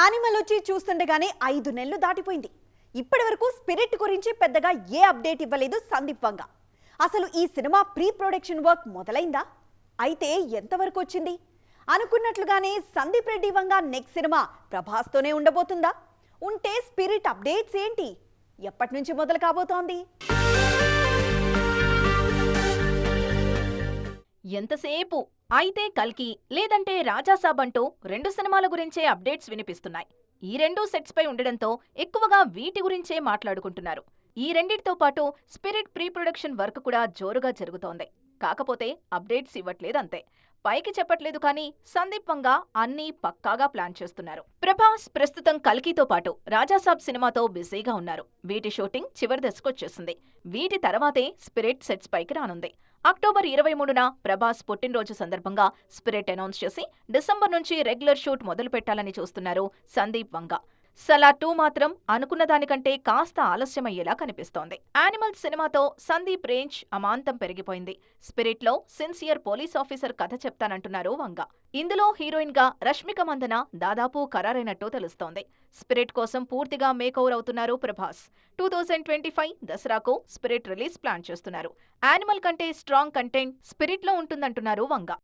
Animal వచ్చి చూస్తుండగానే ఐదు నెలలు దాటిపోయింది. ఇప్పటి వరకు స్పిరిట్ గురించి పెద్దగా ఏ అప్డేట్ ఇవ్వలేదు సందీప్ వంగ. అసలు ఈ సినిమా ప్రీ ప్రొడక్షన్ వర్క్ మొదలైందా? అయితే ఎంతవరకు వచ్చింది? అనుకున్నట్లుగానే సందీప్ రెడ్డి వంగ నెక్స్ట్ సినిమా ప్రభాస్తోనే ఉండబోతుందా? ఉంటే స్పిరిట్ అప్డేట్స్ ఏంటి? ఎప్పటి నుంచి మొదలు కాబోతోంది? ఎంతసేపు? అయితే కల్కి లేదంటే రాజాసాబ్ అంటూ రెండు సినిమాల గురించే అప్డేట్స్ వినిపిస్తున్నాయి. ఈ రెండు సెట్స్ పై ఉండడంతో ఎక్కువగా వీటి గురించే మాట్లాడుకుంటున్నారు. ఈ రెండిటితో పాటు స్పిరిట్ ప్రీ ప్రొడక్షన్ వర్క్ కూడా జోరుగా జరుగుతోంది. కాకపోతే అప్డేట్స్ ఇవ్వట్లేదంతే పైకి చెప్పట్లేదు కానీ సందీపంగా అన్నీ పక్కాగా ప్లాన్ చేస్తున్నారు. ప్రభాస్ ప్రస్తుతం కల్కితో పాటు రాజాసాబ్ సినిమాతో బిజీగా ఉన్నారు. వీటి షూటింగ్ చివరి దశకొచ్చేసింది వీటి తర్వాతే స్పిరిట్ సెట్స్ పైకి రానుంది. అక్టోబర్ ఇరవై మూడున ప్రభాస్ పుట్టినరోజు సందర్భంగా స్పిరిట్ అనౌన్స్ చేసి డిసెంబర్ నుంచి రెగ్యులర్ షూట్ మొదలు పెట్టాలని చూస్తున్నారు సందీప్ వంగ. సలా టూ మాత్రం అనుకున్న దానికంటే కాస్త ఆలస్యమయ్యేలా కనిపిస్తోంది. యానిమల్ సినిమాతో సందీప్ రేంజ్ అమాంతం పెరిగిపోయింది. స్పిరిట్లో సిన్సియర్ పోలీస్ ఆఫీసర్ కథ చెప్తానంటున్నారు వంగ. ఇందులో హీరోయిన్గా రష్మిక మందన దాదాపు ఖరారైనట్టు తెలుస్తోంది. స్పిరిట్ కోసం పూర్తిగా మేకఓవర్ అవుతున్నారు Prabhas. Two thousand twenty five దసరాకు స్పిరిట్ రిలీజ్ ప్లాన్ చేస్తున్నారు. యానిమల్ కంటే స్ట్రాంగ్ కంటెంట్ స్పిరిట్లో ఉంటుందంటున్నారు వంగ.